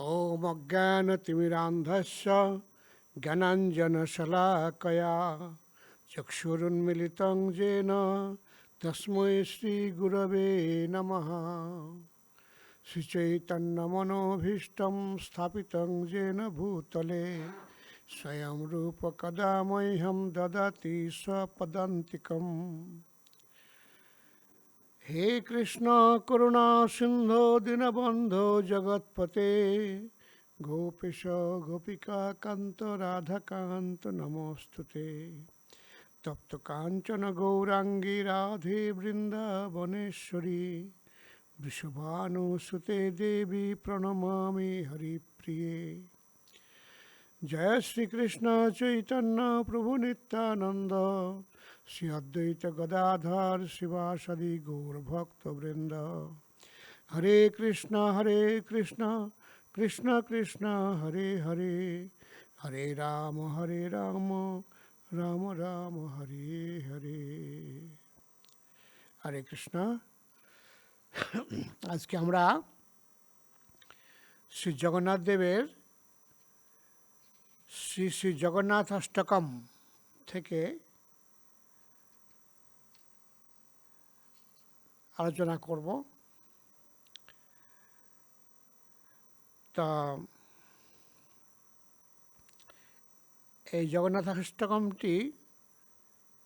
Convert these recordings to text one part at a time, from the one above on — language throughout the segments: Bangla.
ॐ अज्ञानतिमिरान्धस्य ज्ञानाञ्जनशलाकया चक्षुरुन्मिलितं येन तस्मै श्रीगुरवे नमः। श्रीचैतन्यमनोभीष्टं स्थापितं येन भूतले, स्वयं रूपकदा मह्यं ददाति स्वपदान्तिकम्। হে কৃষ্ণ করুণা সিন্ধু দীনবন্ধু জগৎপতে। গোপীশ গোপিকা কান্ত রাধাকান্ত নমস্তুতে। তপ্ত কাঞ্চন গৌরাঙ্গী রাধে বৃন্দাবনেশ্বরী। বৃষভানুসুতে দেবী প্রণমামি হরিপ্রিয়ে। জয় শ্রীকৃষ্ণ চৈতন্য প্রভু নিত্যানন্দ। শ্রী অদ্বৈত গদাধর শিবাসাদি গৌরভক্তবৃন্দ হরে কৃষ্ণ হরে কৃষ্ণ কৃষ্ণ কৃষ্ণ, হরে হরে হরে রাম হরে রাম রাম রাম, হরে হরে। হরে কৃষ্ণ। আজকে আমরা শ্রী জগন্নাথ দেবের শ্রী শ্রী জগন্নাথ অষ্টকম থেকে আলোচনা করব। তা, এই জগন্নাথ অষ্টকমটি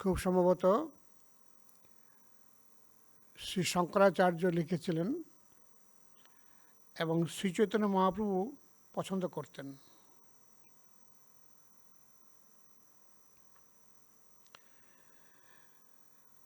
খুব সম্ভবত শ্রী শঙ্করাচার্য লিখেছিলেন এবং শ্রী চৈতন্য মহাপ্রভু পছন্দ করতেন কদাচিৎ কালিন্দ কালিন্দি তট বিপিন সংগীত তরল মুদাভীরি নারী বদন কমলাস্বাদ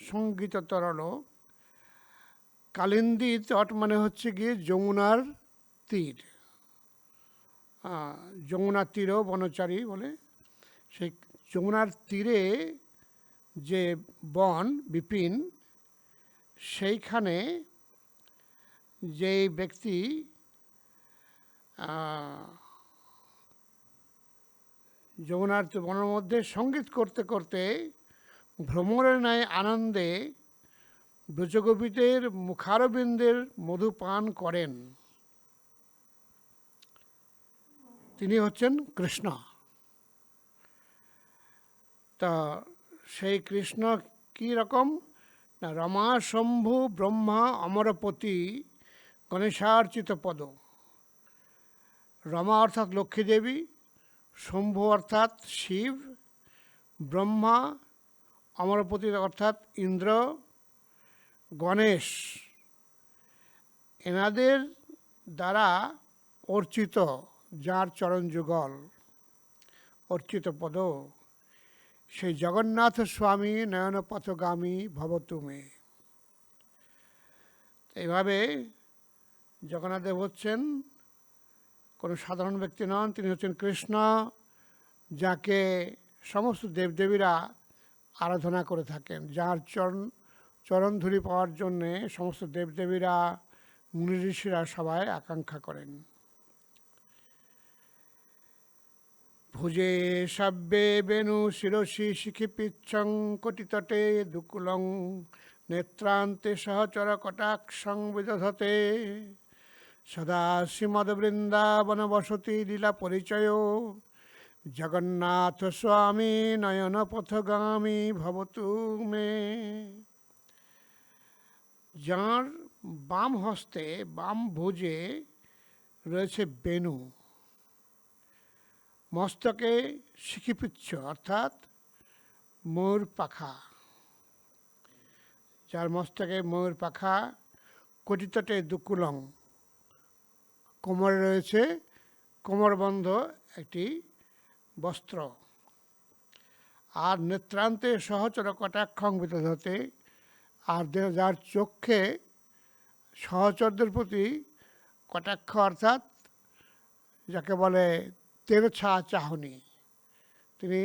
সংগীত তরল কালিন্দি তট মানে হচ্ছে গিয়ে যমুনার তীর। যমুনার তীরও বনচারী বলে। সেই যমুনার তীরে যে বন বিপিন, সেইখানে যে ব্যক্তি যমুনার বনের মধ্যে সংগীত করতে করতে ভ্রমণের ন্যায় আনন্দে ব্রজগোপীদের মুখারবিন্দের মধু পান করেন। তিনি হচ্ছেন কৃষ্ণ। তা সেই কৃষ্ণ কি রকম? না, রমা, শম্ভু, ব্রহ্মা, অমরপতি, গণেশার্চিত পদ। রমা অর্থাৎ লক্ষ্মী দেবী শম্ভু অর্থাৎ শিব, ব্রহ্মা অমরপতি অর্থাৎ ইন্দ্র, গণেশ, এনাদের দ্বারা অর্চিত যার চরণ যুগল, অর্চিত পদ, সেই জগন্নাথ স্বামী নয়নপথগামী ভবতুমে এইভাবে জগন্নাথদেব হচ্ছেন কোনো সাধারণ ব্যক্তি নন, তিনি হচ্ছেন কৃষ্ণ, যাকে সমস্ত দেবদেবীরা আরাধনা করে থাকেন, যার চরণ চরণধুরি পাওয়ার জন্যে সমস্ত দেবদেবীরা, মুনি ঋষিরা সবাই আকাঙ্ক্ষা করেন। ভুজে সাব্যে বেনু শিরসি শিখিপিচ্ছং কটিতটে দুকুলং নেত্রান্তে সহচর কটাক্ষং বিদধতে। সদা শ্রীমদ্বৃন্দাবন বসতি লীলা পরিচয়। জগন্নাথ স্বামী নয়ন পথগামী ভবতু মে। যাঁর বাম হস্তে বাম ভুজে রয়েছে বেনু মস্তকে শিখিপিচ্ছ অর্থাৎ ময়ূর পাখা। যার মস্তকে ময়ূর পাখা কটিতটে দুকুলং। কোমরে রয়েছে কোমরবন্ধ একটি বস্ত্র। আর নেত্রান্তে সহচর কটাক্ষং বিতধতে আর যার চক্ষে সহচরদের প্রতি কটাক্ষ অর্থাৎ যাকে বলে তেরছা চাহনি। তিনি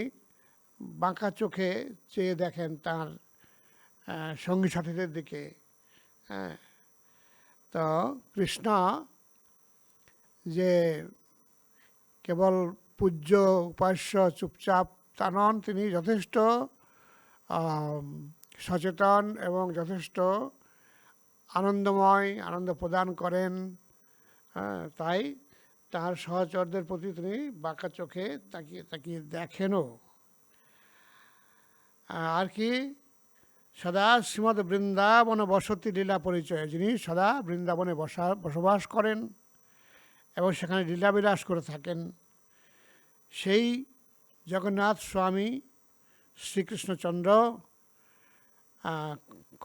বাঁকা চোখে চেয়ে দেখেন তার সঙ্গী সাথীদের দিকে। হ্যাঁ তো কৃষ্ণ যে কেবল পূজ্য উপাস্য চুপচাপ তা নন তিনি যথেষ্ট সচেতন এবং যথেষ্ট আনন্দময় আনন্দ প্রদান করেন। হ্যাঁ, তাই তার সহচরদের প্রতি তিনি বাঁকা চোখে তাকিয়ে তাকিয়ে দেখেনও। আর কি? সদা শ্রীমদ বৃন্দাবন বসতি লীলা পরিচয় যিনি সদা বৃন্দাবনে বসা বসবাস করেন এবং সেখানে লীলাবিলাস করে থাকেন। সেই জগন্নাথ স্বামী, শ্রীকৃষ্ণচন্দ্র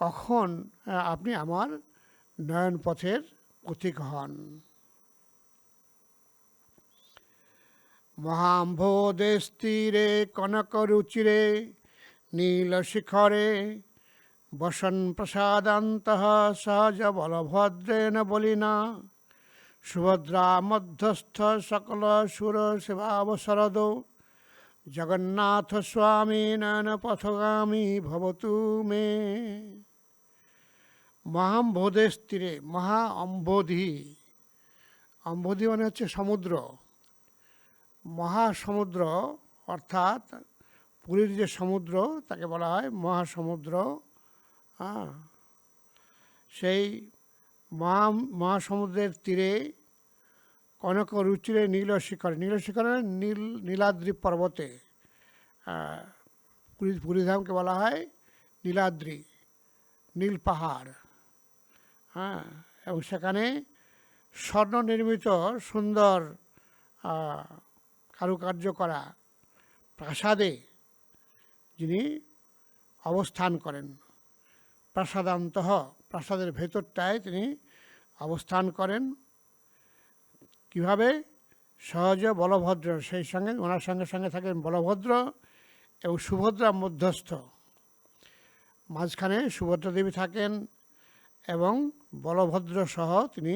কখন আপনি আমার নয়ন পথের পথিক হন? মহাম্ভোদেশ তীরে কনক রুচিরে, নীল শিখরে, বসন প্রসাদান্ত সহজ বলভদ্রেণ বলিনা। সুভদ্রা মধ্যস্থ সকল সুর সেবাবসরদ জগন্নাথ স্বামী নয়ন পথগামী ভবতু মে। মহাম্বোধের তীরে মহা অম্বোধি অম্বোধি মানে হচ্ছে সমুদ্র। মহাসমুদ্র অর্থাৎ পুরীর যে সমুদ্র, তাকে বলা হয় মহাসমুদ্র। হ্যাঁ সেই মহা মহাসমুদ্রের তীরে কনক রুচিরে নীল শিখর, নীল শিখরে নীল, নীলাদ্রি পর্বতে পুরী, পুরীধামকে বলা হয় নীলাদ্রি, নীল পাহাড়। হ্যাঁ এবং সেখানে স্বর্ণ নির্মিত সুন্দর কারুকার্য করা প্রাসাদে যিনি অবস্থান করেন। প্রাসাদান্ত প্রাসাদের ভেতরটায় তিনি অবস্থান করেন। কীভাবে? সহজে বলভদ্র, সেই সঙ্গে ওনার সঙ্গে সঙ্গে থাকেন বলভদ্র এবং সুভদ্রা মধ্যস্থ। মাঝখানে সুভদ্রা দেবী থাকেন এবং বলভদ্র সহ তিনি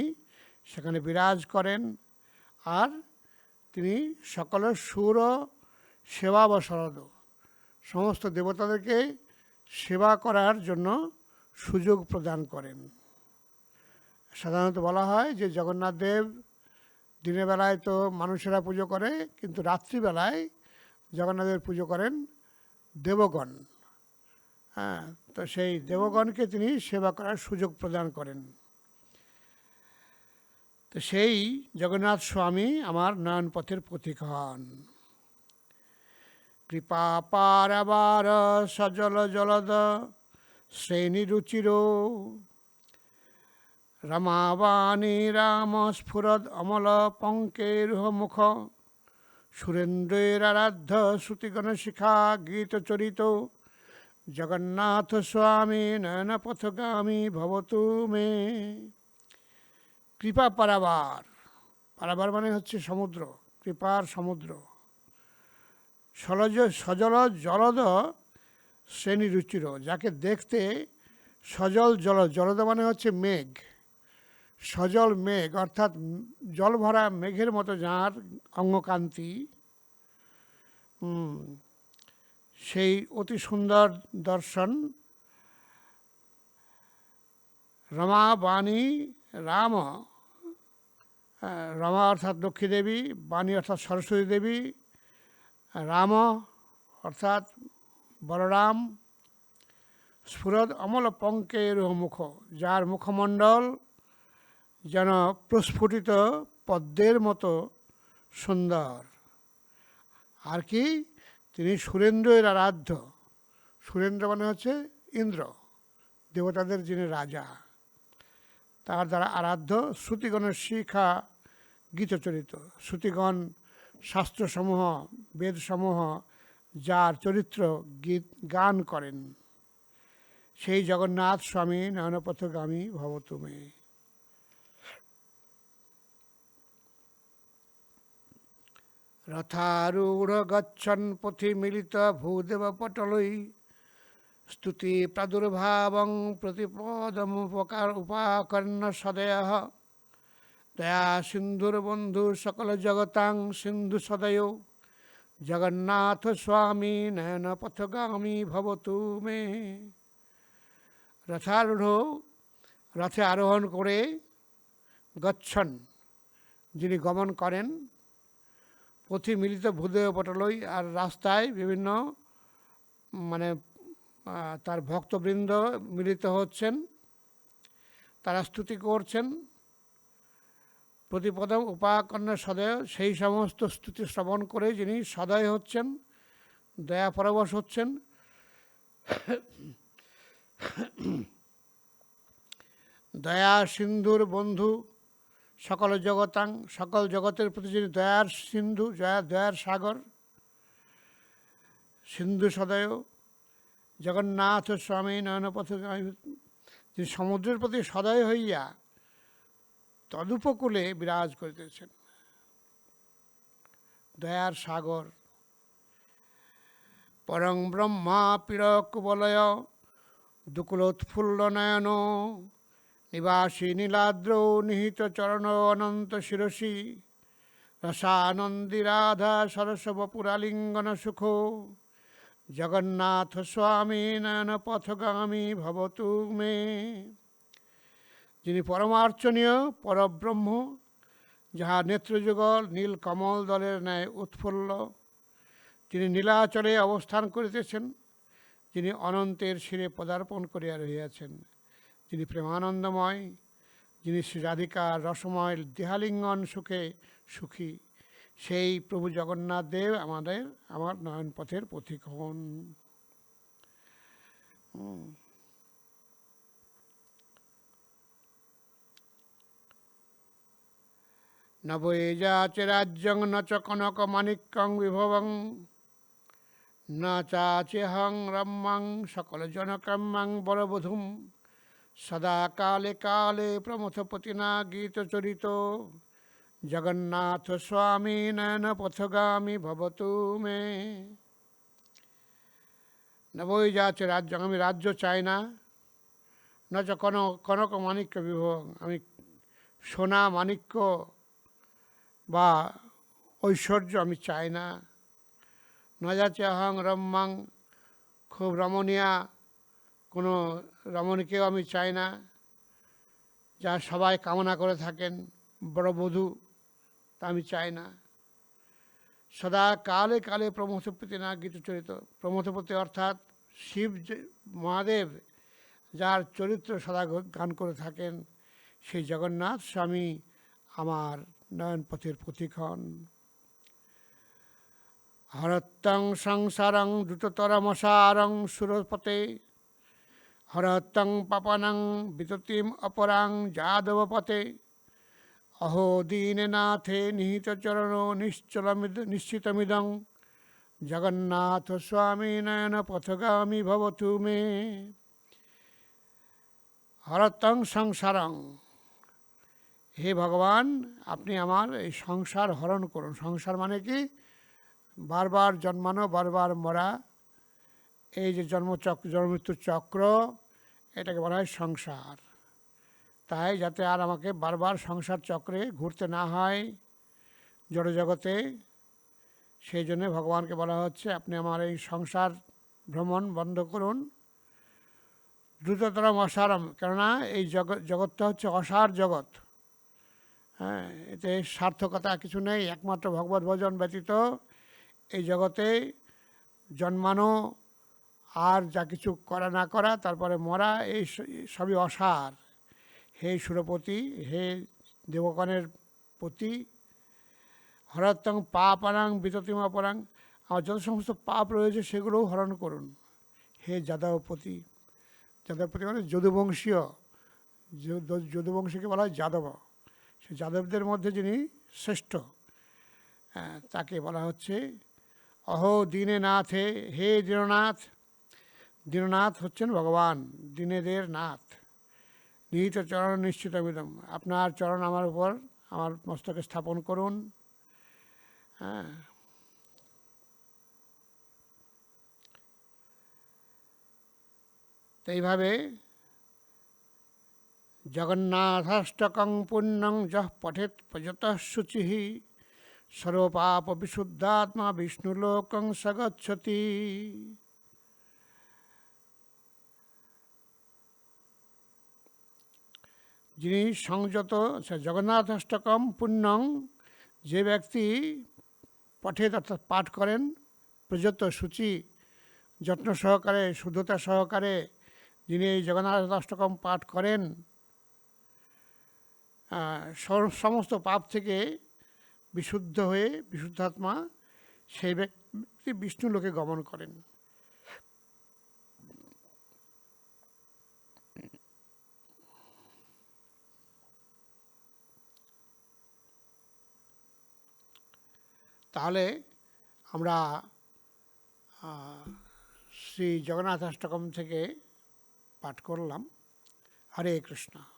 সেখানে বিরাজ করেন আর তিনি সকলের সুর, সেবা বা শরদ সমস্ত দেবতাদেরকে সেবা করার জন্য সুযোগ প্রদান করেন। সাধারণত বলা হয় যে জগন্নাথ দেব দিনের বেলায় তো মানুষেরা পুজো করে, কিন্তু রাত্রিবেলায় জগন্নাথের পুজো করেন দেবগণ। হ্যাঁ তো সেই দেবগণকে তিনি সেবা করার সুযোগ প্রদান করেন। তো সেই জগন্নাথ স্বামী আমার নয়ন পথের প্রতীক হন কৃপা পারাবার সজল জলদ শ্রেণি রুচির রমাবাণী রাম স্ফুরদ অমল পঙ্কের মুখ সুরেন্দ্রের আরাধ্য শ্রুতিগণ শিখা গীত চরিত জগন্নাথ স্বামী নয়ন পথগামী ভবতু মে। কৃপা পারাবার। পারাবার মানে হচ্ছে সমুদ্র, কৃপার সমুদ্র। সলজ সজল জলদ শ্রেণি রুচির যাকে দেখতে সজল জল জলদ মানে হচ্ছে মেঘ। সজল মেঘ অর্থাৎ জল ভরা মেঘের মতো যাঁর অঙ্গকান্তি। সেই অতি সুন্দর দর্শন। রমা বাণী রাম আহ, রমা অর্থাৎ লক্ষ্মী দেবী বাণী অর্থাৎ সরস্বতী দেবী রাম অর্থাৎ বলরাম স্ফুরদ অমল পঙ্কের মুখ, যার মুখমণ্ডল যেন প্রস্ফুটিত পদ্মের মতো সুন্দর। আর কি? তিনি সুরেন্দ্রের আরাধ্য। সুরেন্দ্র মানে হচ্ছে ইন্দ্র, দেবতাদের যিনি রাজা। তার দ্বারা আরাধ্য শ্রুতিগণের শিখা গীতচরিত। শ্রুতিগণ শাস্ত্রসমূহ, বেদসমূহ যার চরিত্র গীত, গান করেন। সেই জগন্নাথ স্বামী নয়নপথগামী ভবতুমে। রথারূঢ় গচ্ছন পথি মিলিত ভূদেব পটলই স্তুতি প্রাদুর্ভাবং প্রতিপদমুপকার উপাকর্ণ সদয় দয়া সিন্ধুর বন্ধু সকল জগতাং সিন্ধু সদয়। জগন্নাথ স্বামী নয়ন পথগামী ভবতু মে রথারূঢ় রথে আরোহণ করে গচ্ছন, যিনি গমন করেন, পথি মিলিত ভূদেব পটলই আর রাস্তায় বিভিন্ন মানে তার ভক্তবৃন্দ মিলিত হচ্ছেন, তারা স্তুতি করছেন। প্রতিপদম উপাকর্ণ সদয়, সেই সমস্ত স্তুতি শ্রবণ করে যিনি সদয় হচ্ছেন, দয়া পরবশ হচ্ছেন। দয়া সিন্ধুর বন্ধু, সকল জগতাং, সকল জগতের প্রতি যিনি দয়ার সিন্ধু, দয়া দয়ার সাগর, সিন্ধু সদয়, জগন্নাথ স্বামী নয়নপথ যিনি সমুদ্রের প্রতি সদয় হইয়া তদুপকূলে বিরাজ করিতেছেন। দয়ার সাগর পরং ব্রহ্মা পীড়ক বলয় দুকুলোৎফুল্ল নয়ন নিবাসী নীলাদ্র নিহিত চরণ অনন্ত শিরসি, রসানন্দী রাধা সরস বপুরালিঙ্গন সুখ, জগন্নাথ স্বামী নয়ন পথগামী ভবতু মে। যিনি পরমার্চনীয়, পরব্রহ্ম, যাহা নেত্রযুগল, নীল কমল দলের ন্যায় উৎফুল্ল, যিনি নীলাচলে অবস্থান করিতেছেন, যিনি অনন্তের শিরে পদার্পণ করিয়া রহিয়াছেন, যিনি প্রেমানন্দময়, যিনি শ্রী রাধিকার রসময় দেহালিঙ্গন সুখে সুখী, সেই প্রভু জগন্নাথ দেব আমাদের, আমার নয়ন পথের পথিক হন। নবৈজাচ রাজ্যং ন চ কনক মাণিক্যং বিভবং ন চাচেহং রম্মাং সকল জনকাম্যাং বরবধূম সদা কালে কালে প্রমথপতিনা গীতচরিত জগন্নাথ স্বামী নয়ন পথগামী ভবতু মে নবই যাচ্ছে রাজ্য আমি রাজ্য চাই না না চ কনক কনক মাণিক্য বিভব আমি সোনা মাণিক্য বা ঐশ্বর্য আমি চাই না। না যাচ্ছে রম্মাং খুব রমণীয়া, কোনো রমণীকেও আমি চাই না। যা সবাই কামনা করে থাকেন, বড় বধূ, তা আমি চাই না। সদা কালে কালে প্রমথপতি না গীতচরিত প্রমথপতি অর্থাৎ শিব মহাদেব, যার চরিত্র সদা গান করে থাকেন, সেই জগন্নাথ স্বামী আমার নয়নপথের প্রতিক্ষণ। হরত্তং সংসারং দ্রুততরমসারং সুরপতে, হরত্তং পাপানং বিততিম অপরাং যাদবপতে। অহো দীননাথে চরণ নিশ্চলমিদ নিশ্চিতমিদং। জগন্নাথ স্বামী নয়ন পথগামী ভবতু মে। হরতং সংসারং হে ভগবান, আপনি আমার এই সংসার হরণ করুন। সংসার মানে কি? বারবার জন্মানো, বারবার মরা। এই যে জন্মচক্র জন্মমৃত্যুর চক্র, এটাকে বলা হয় সংসার। তাই যাতে আর আমাকে বারবার সংসার চক্রে ঘুরতে না হয় জড়জগতে সেই জন্যে ভগবানকে বলা হচ্ছে, আপনি আমার এই সংসার ভ্রমণ বন্ধ করুন। দ্রুততরম অসারম কেননা এই জগৎ জগৎটা হচ্ছে অসার জগৎ। হ্যাঁ এতে সার্থকতা কিছু নেই, একমাত্র ভগবত ভজন ব্যতীত এই জগতে জন্মানো আর যা কিছু করা না করা, তারপরে মরা, এই সবই অসার। হে সুরপতি, হে দেবগণের পতি হরাত্তং পাপানাং বিততিমাপরাং আমার যত সমস্ত পাপ রয়েছে সেগুলোও হরণ করুন। হে যাদবপতি যাদবপতি মানে যদুবংশীয় যদুবংশীকে বলা হয় যাদব। সে যাদবদের মধ্যে যিনি শ্রেষ্ঠ তাকে বলা হচ্ছে, অহো দীনে নাথে, হে দীননাথ দীননাথ হচ্ছেন ভগবান, দীনেদের নাথ। নিহিত চরণ নিশ্চিত বিদম আপনার চরণ আমার উপর, আমার মস্তকে স্থাপন করুন। হ্যাঁ। তো এইভাবে জগন্নাথাষ্টকং পুণ্যং যহ পঠেত পযত শুচি সর্বপাপ বিশুদ্ধাত্মা বিষ্ণুলোকং সগচ্ছতি যিনি সংযত জগন্নাথাষ্টকম পুণ্যং যে ব্যক্তি পঠেত অর্থাৎ পাঠ করেন প্রযত সূচি যত্ন সহকারে শুদ্ধতা সহকারে যিনি এই জগন্নাথ অষ্টকম পাঠ করেন সমস্ত পাপ থেকে বিশুদ্ধ হয়ে বিশুদ্ধাত্মা সেই ব্যক্তি বিষ্ণু লোকে গমন করেন। তাহলে আমরা শ্রী জগন্নাথ অষ্টকম থেকে পাঠ করলাম। হরে কৃষ্ণ।